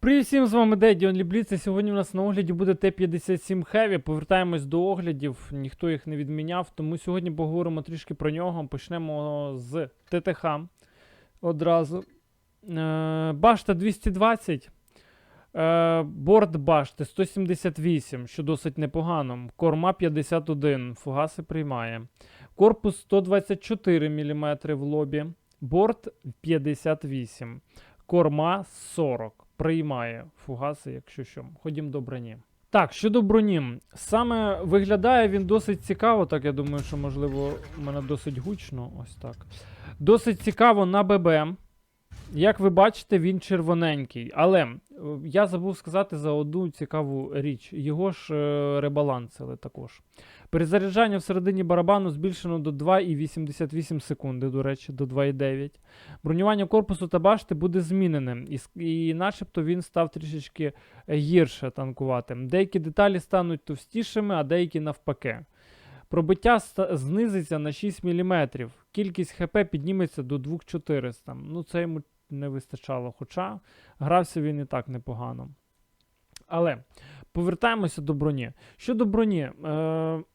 Привіт всім, з вами Деді Онлібліц, і сьогодні у нас на огляді буде Т-57 Heavy. Повертаємось до оглядів, ніхто їх не відміняв, тому сьогодні поговоримо трішки про нього. Почнемо з ТТХ одразу. Е, башта 220, е, борт башти 178, що досить непогано. Корма 51, фугаси приймає. Корпус 124 мм в лобі, борт 58, корма 40 приймає фугаси, якщо що. Ходім до броні. Так, щодо броні, саме виглядає він досить цікаво. Так, я думаю, що можливо у мене досить гучно. Ось так. Досить цікаво на ББ. Як ви бачите, він червоненький. Але е, я забув сказати за одну цікаву річ. Його ж е, ребалансили також. Перезаряджання всередині барабану збільшено до 2,88 секунди, до речі, до 2,9. Бронювання корпусу та башти буде зміненим, і, і начебто він став трішечки е, гірше танкувати. Деякі деталі стануть товстішими, а деякі навпаки. Пробиття знизиться на 6 мм. Кількість ХП підніметься до 2400. Ну, це йому не вистачало, хоча грався він і так непогано. Але повертаємося до броні. Щодо броні, е,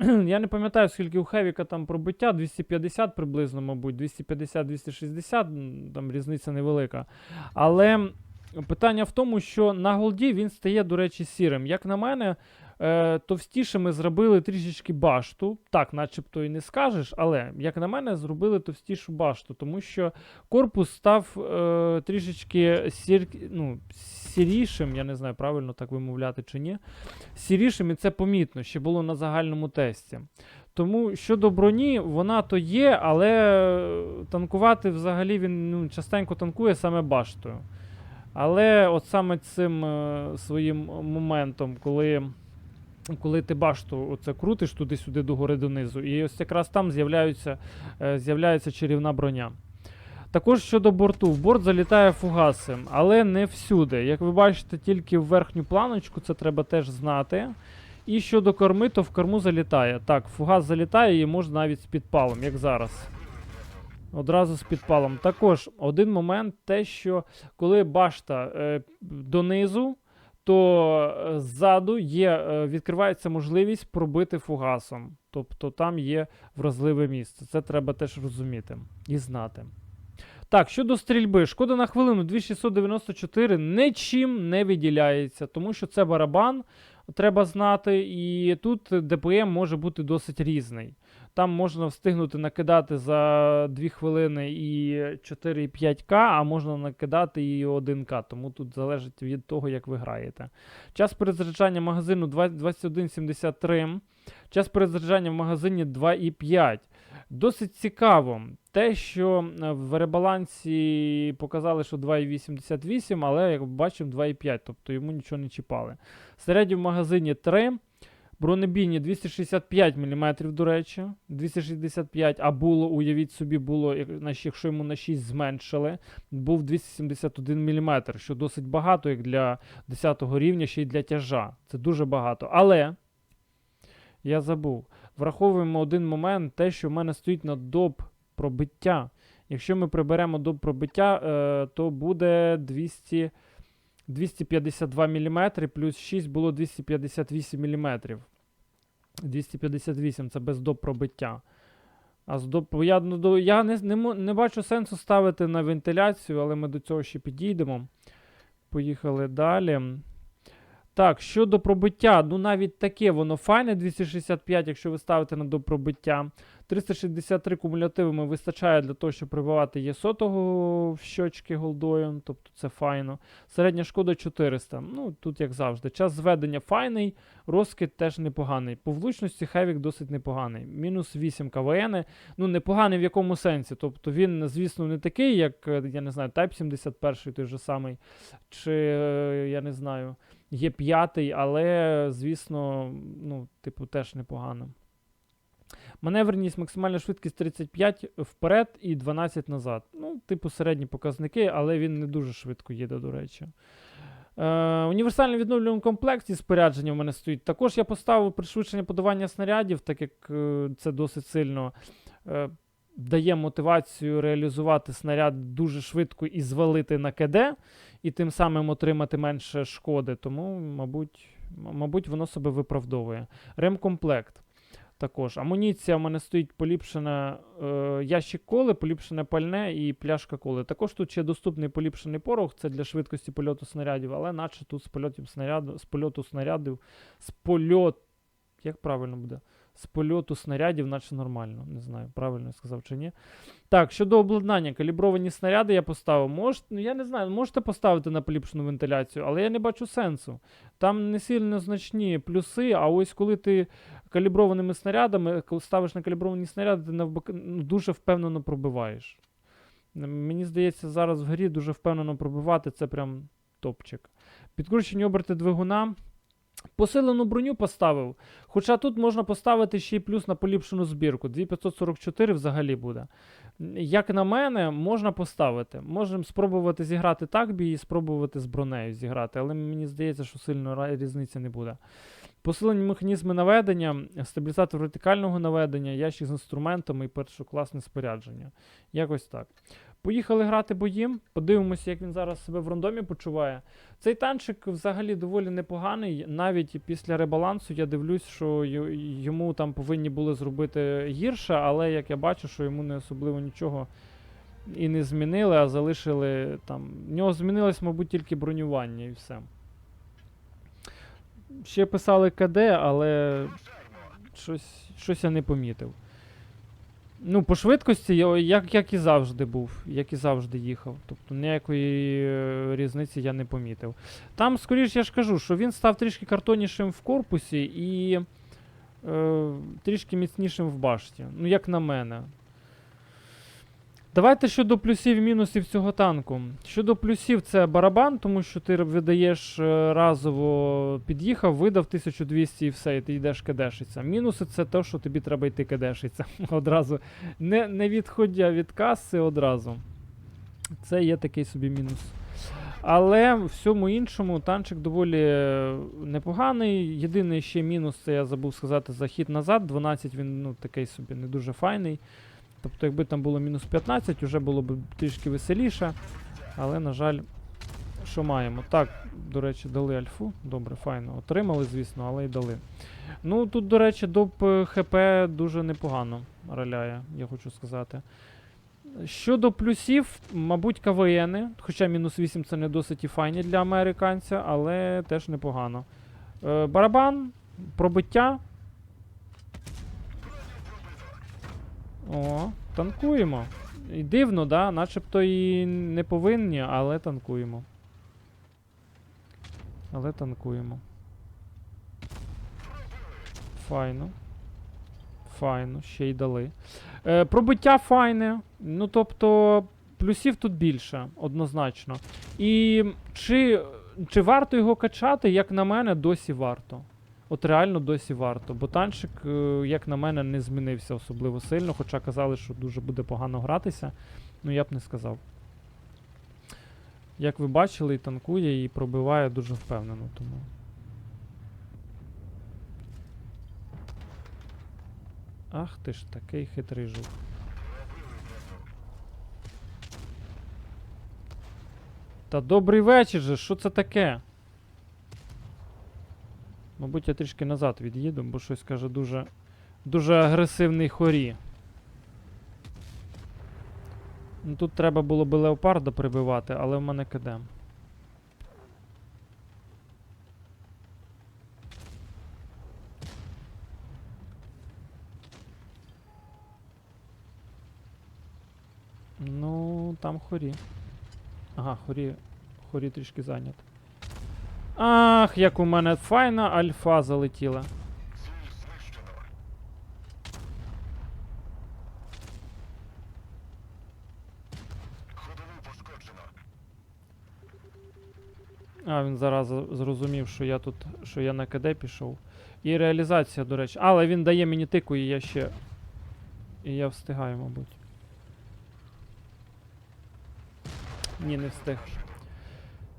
я не пам'ятаю, скільки у Хевіка там пробиття, 250 приблизно, мабуть, 250-260, там різниця невелика. Але питання в тому, що на голді він стає, до речі, сірим. Як на мене, е, товстішими зробили трішечки башту. Так, начебто і не скажеш, але, як на мене, зробили товстішу башту, тому що корпус став е, трішечки сір, ну, сірішим, я не знаю, правильно так вимовляти чи ні. Сірішим, і це помітно, ще було на загальному тесті. Тому щодо броні, вона то є, але танкувати взагалі він ну, частенько танкує саме баштою. Але от саме цим е, своїм моментом, коли, коли ти башту оце крутиш туди-сюди догори донизу, і ось якраз там з'являються, е, з'являється чарівна броня. Також щодо борту, в борт залітає фугаси, але не всюди. Як ви бачите, тільки в верхню планочку, це треба теж знати. І щодо корми, то в корму залітає. Так, фугас залітає і може навіть з підпалом, як зараз. Одразу з підпалом. Також один момент, те, що коли башта е, донизу, то е, ззаду є, е, відкривається можливість пробити фугасом. Тобто там є вразливе місце. Це треба теж розуміти і знати. Так, щодо стрільби, шкода на хвилину 2694 нічим не виділяється, тому що це барабан, треба знати, і тут ДПМ може бути досить різний. Там можна встигнути накидати за 2 хвилини і 4,5К, а можна накидати і 1К, тому тут залежить від того, як ви граєте. Час перезаряджання магазину 21,73. Час перезаряджання в магазині 2,5. Досить цікаво те, що е, в ребалансі показали, що 2,88, але як бачимо 2,5, тобто йому нічого не чіпали. Середньо в магазині 3. Бронебійні 265 мм, до речі, 265, а було, уявіть собі, було, якщо йому на 6 зменшили, був 271 мм, що досить багато, як для 10 рівня, ще й для тяжа. Це дуже багато. Але я забув. Враховуємо один момент, те, що в мене стоїть на доп пробиття. Якщо ми приберемо доп пробиття, е, то буде 200, 252 мм, плюс 6 було 258 мм. 258 це без доп пробиття. А з доп... я, ну, я не, не, не бачу сенсу ставити на вентиляцію, але ми до цього ще підійдемо. Поїхали далі. Так, щодо пробиття, ну навіть таке воно файне 265, якщо ви ставите на допробиття. 363 кумулятивами вистачає для того, щоб прибивати є сотого в щочки голдою, тобто це файно. Середня шкода 400. Ну, тут як завжди. Час зведення файний, розкид теж непоганий. По влучності Хевік досить непоганий. Мінус 8 КВН. Ну, непоганий в якому сенсі. Тобто він, звісно, не такий, як, е, я не знаю, Type 71 той же самий, чи е, я не знаю є п'ятий, але, звісно, ну, типу, теж непогано. Маневреність, максимальна швидкість 35 вперед і 12 назад. Ну, типу, середні показники, але він не дуже швидко їде, до речі. Е, універсальний відновлюваний комплект зі спорядженням у мене стоїть. Також я поставив пришвидшення подавання снарядів, так як е, це досить сильно е, дає мотивацію реалізувати снаряд дуже швидко і звалити на КД, і тим самим отримати менше шкоди. Тому, мабуть, мабуть, воно себе виправдовує. Ремкомплект. Також амуніція в мене стоїть поліпшена е, ящик коли, поліпшене пальне і пляшка коли. Також тут ще доступний поліпшений порох, це для швидкості польоту снарядів, але наче тут з польотів снаряду, з польоту снарядів, з польот. Як правильно буде? З польоту снарядів, наче нормально. Не знаю, правильно я сказав чи ні. Так, щодо обладнання, калібровані снаряди я поставив. Мож, ну, я не знаю, можете поставити на поліпшену вентиляцію, але я не бачу сенсу. Там не сильно значні плюси, а ось коли ти каліброваними снарядами, коли ставиш на калібровані снаряди, ти навпаки ну, дуже впевнено пробиваєш. Мені здається, зараз в грі дуже впевнено пробивати, це прям топчик. Підкручені оберти двигуна. Посилену броню поставив. Хоча тут можна поставити ще й плюс на поліпшену збірку. 2544 взагалі буде. Як на мене, можна поставити. Можемо спробувати зіграти так бій і спробувати з бронею зіграти, але мені здається, що сильно різниці не буде. Посилені механізми наведення, стабілізатор вертикального наведення, ящик з інструментами і першокласне спорядження. Якось так. Поїхали грати бої. Подивимося, як він зараз себе в рандомі почуває. Цей танчик взагалі доволі непоганий. Навіть після ребалансу я дивлюсь, що йому там повинні були зробити гірше, але як я бачу, що йому не особливо нічого і не змінили, а залишили там. В нього змінилось, мабуть, тільки бронювання і все. Ще писали КД, але щось, щось я не помітив. Ну, по швидкості, як, як і завжди був, як і завжди їхав. Тобто ніякої е, різниці я не помітив. Там, скоріш, я ж кажу, що він став трішки картонішим в корпусі і е, трішки міцнішим в башті. Ну, як на мене. Давайте щодо плюсів і мінусів цього танку. Щодо плюсів, це барабан, тому що ти видаєш е, разово, під'їхав, видав 1200 і все, і ти йдеш кедешиться. Мінуси це те, що тобі треба йти кедешиться. Одразу. Не, не відходя від каси одразу. Це є такий собі мінус. Але в всьому іншому танчик доволі е, непоганий. Єдиний ще мінус, це я забув сказати, захід назад. 12 він ну, такий собі не дуже файний. Тобто, якби там було мінус 15, вже було б трішки веселіше. Але, на жаль, що маємо? Так, до речі, дали альфу. Добре, файно. Отримали, звісно, але й дали. Ну, тут, до речі, доп ХП дуже непогано роляє, я хочу сказати. Щодо плюсів, мабуть, КВНи, хоча мінус 8 це не досить і файні для американця, але теж непогано. Е, барабан, пробиття. О, танкуємо. І дивно, да? Начебто і не повинні, але танкуємо. Але танкуємо. Файно. Файно, ще й дали. Е, пробиття файне. Ну, тобто, плюсів тут більше, однозначно. І чи, чи варто його качати, як на мене, досі варто. От реально досі варто. Бо танчик, е, як на мене, не змінився особливо сильно, хоча казали, що дуже буде погано гратися. Ну я б не сказав. Як ви бачили, і танкує, і пробиває дуже впевнено. Тому. Ах ти ж такий хитрий жук. Та добрий вечір же, що це таке? Мабуть, я трішки назад від'їду, бо щось каже дуже. Дуже агресивний хорі. Ну, тут треба було би леопарда прибивати, але в мене КД. Ну, там хорі. Ага, хорі. Хорі трішки зайнят. Ах, як у мене файна альфа залетіла. А, він зараз зрозумів, що я тут, що я на КД пішов. І реалізація, до речі. Але він дає мені тику, і я ще. І я встигаю, мабуть. Ні, не встиг.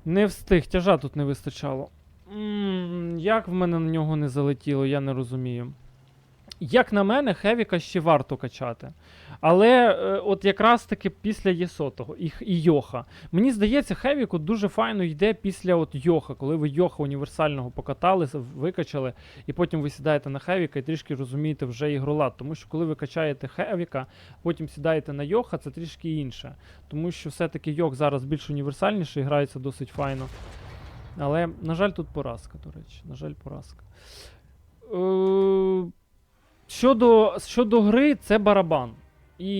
Не встиг, тяжа тут не вистачало. М, Як в мене на нього не залетіло, я не розумію. Як на мене, Хевіка ще варто качати. Але е, от якраз таки після Єсотого і, і Йоха. Мені здається, Хевік от дуже файно йде після от Йоха, коли ви Йоха універсального покатали, викачали, і потім ви сідаєте на Хевіка і трішки розумієте вже ігролад. Тому що коли ви качаєте Хевіка, потім сідаєте на Йоха, це трішки інше. Тому що все-таки Йох зараз більш універсальніший, грається досить файно. Але, на жаль, тут поразка, до речі. На жаль, поразка. Е, щодо, щодо гри, це барабан. І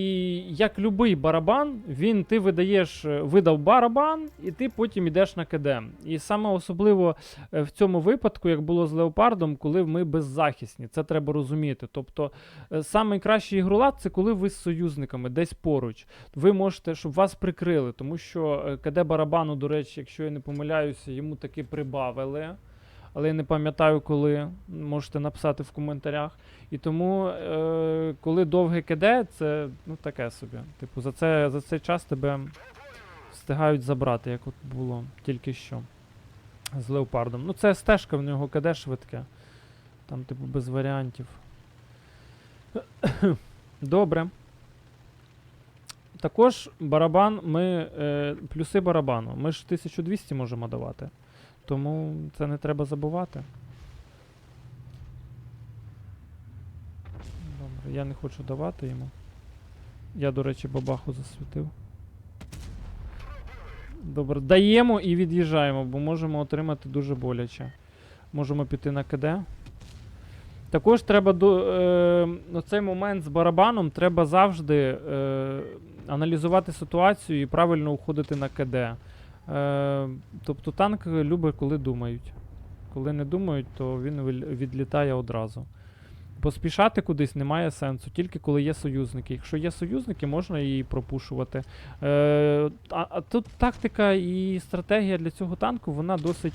як любий барабан, він ти видаєш, е, видав барабан, і ти потім йдеш на КД. І саме особливо е, в цьому випадку, як було з Леопардом, коли ми беззахисні. Це треба розуміти. Тобто, е, найкращий ігролад це коли ви з союзниками десь поруч. Ви можете, щоб вас прикрили, тому що е, КД барабану, до речі, якщо я не помиляюся, йому таки прибавили. Але я не пам'ятаю, коли. Можете написати в коментарях. І тому, е, коли довге КД, це ну, таке собі. Типу, за, це, за цей час тебе встигають забрати, як от було тільки що з леопардом. Ну, це стежка в нього КД швидке. Там, типу, без варіантів. Добре. Також барабан ми. Е, плюси барабану. Ми ж 1200 можемо давати. Тому це не треба забувати. Добре, я не хочу давати йому. Я, до речі, бабаху засвітив. Добре, даємо і від'їжджаємо, бо можемо отримати дуже боляче. Можемо піти на КД. Також треба до. Е, на цей момент з барабаном треба завжди е, аналізувати ситуацію і правильно уходити на КД. Е, тобто танк любить, коли думають. Коли не думають, то він відлітає одразу. Поспішати кудись немає сенсу, тільки коли є союзники. Якщо є союзники, можна її пропушувати. Е, а, а тут тактика і стратегія для цього танку, вона досить.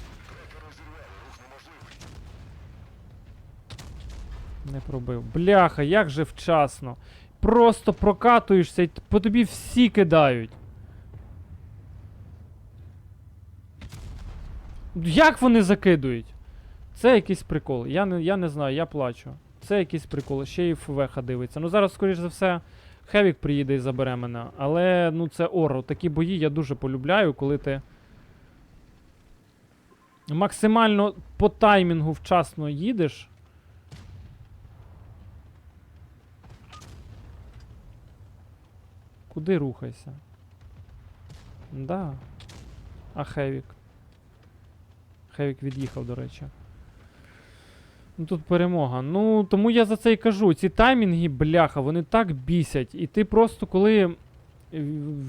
Не пробив. Бляха, як же вчасно. Просто прокатуєшся і по тобі всі кидають. Як вони закидують? Це якийсь прикол. Я не, я не знаю, я плачу. Це якийсь прикол. Ще й ФВХ дивиться. Ну зараз, скоріш за все, Хевік приїде і забере мене. Але ну це оро. Такі бої я дуже полюбляю, коли ти максимально по таймінгу вчасно їдеш. Куди рухайся? Да. А Хевік. Хевік від'їхав, до речі. Ну тут перемога. Ну, тому я за це і кажу. Ці таймінги, бляха, вони так бісять. І ти просто коли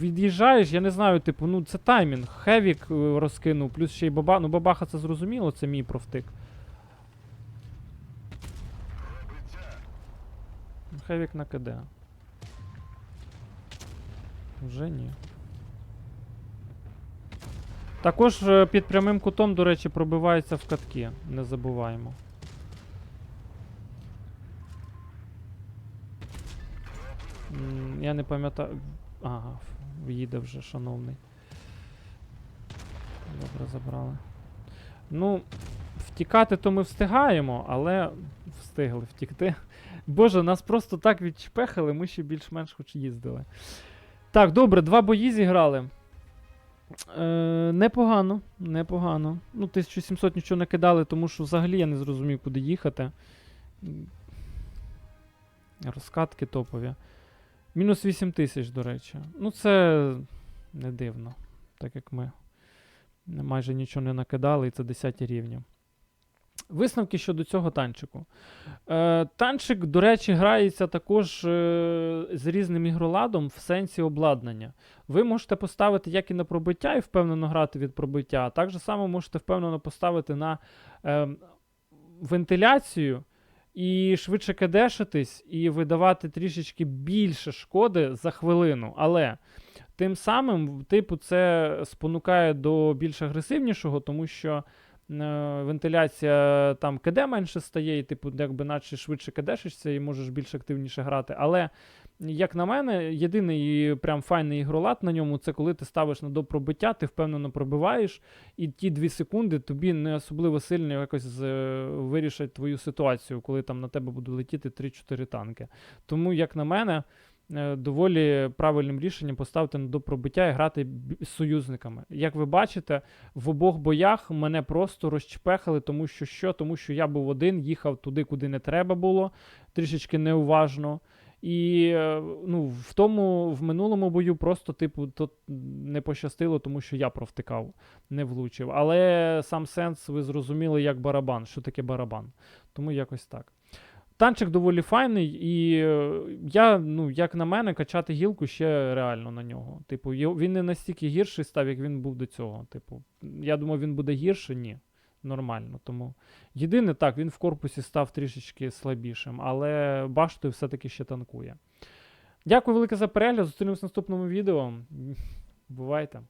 від'їжджаєш, я не знаю, типу, ну це таймінг. Хевік е, розкинув, плюс ще й баба. Ну, бабаха це зрозуміло, це мій профтик. Хевік на КД. Вже ні. Також е, під прямим кутом, до речі, пробивається в катки. Не забуваємо. Я не пам'ятаю. Ага, їде вже, шановний. Добре, забрали. Ну, втікати то ми встигаємо, але встигли втікти. Боже, нас просто так відчпехали, ми ще більш-менш хоч їздили. Так, добре, два бої зіграли. Е, непогано, непогано. Ну, 1700 нічого не кидали, тому що взагалі я не зрозумів, куди їхати. Розкатки топові. Мінус 8 тисяч, до речі. Ну, це не дивно, так як ми майже нічого не накидали, і це 10 рівні. Висновки щодо цього танчику. Е, танчик, до речі, грається також е, з різним ігроладом в сенсі обладнання. Ви можете поставити як і на пробиття, і впевнено грати від пробиття, а так само можете впевнено поставити на е, вентиляцію і швидше кадешитись, і видавати трішечки більше шкоди за хвилину. Але тим самим, типу, це спонукає до більш агресивнішого, тому що. Е, Вентиляція там КД менше стає, і типу, якби наче швидше кадешишся і можеш більш активніше грати. Але як на мене, єдиний прям файний ігролад на ньому це коли ти ставиш на допробиття, ти впевнено пробиваєш, і ті дві секунди тобі не особливо сильно якось з- вирішать твою ситуацію, коли там на тебе будуть летіти 3-4 танки. Тому, як на мене, е, доволі правильним рішенням поставити на допробиття і грати з союзниками. Як ви бачите, в обох боях мене просто розчпехали, тому що що? Тому що я був один, їхав туди, куди не треба було, трішечки неуважно. І е, ну, в тому в минулому бою просто, типу, то не пощастило, тому що я провтикав, не влучив. Але сам сенс ви зрозуміли як барабан, що таке барабан. Тому якось так. Танчик доволі файний, і е, я, ну, як на мене, качати гілку ще реально на нього. Типу, він не настільки гірший став, як він був до цього. Типу, я думав, він буде гірше, ні. Нормально. Тому єдине так, він в корпусі став трішечки слабішим, але баштою все-таки ще танкує. Дякую велике за перегляд. Зустрінемось в наступному відео. Бувайте!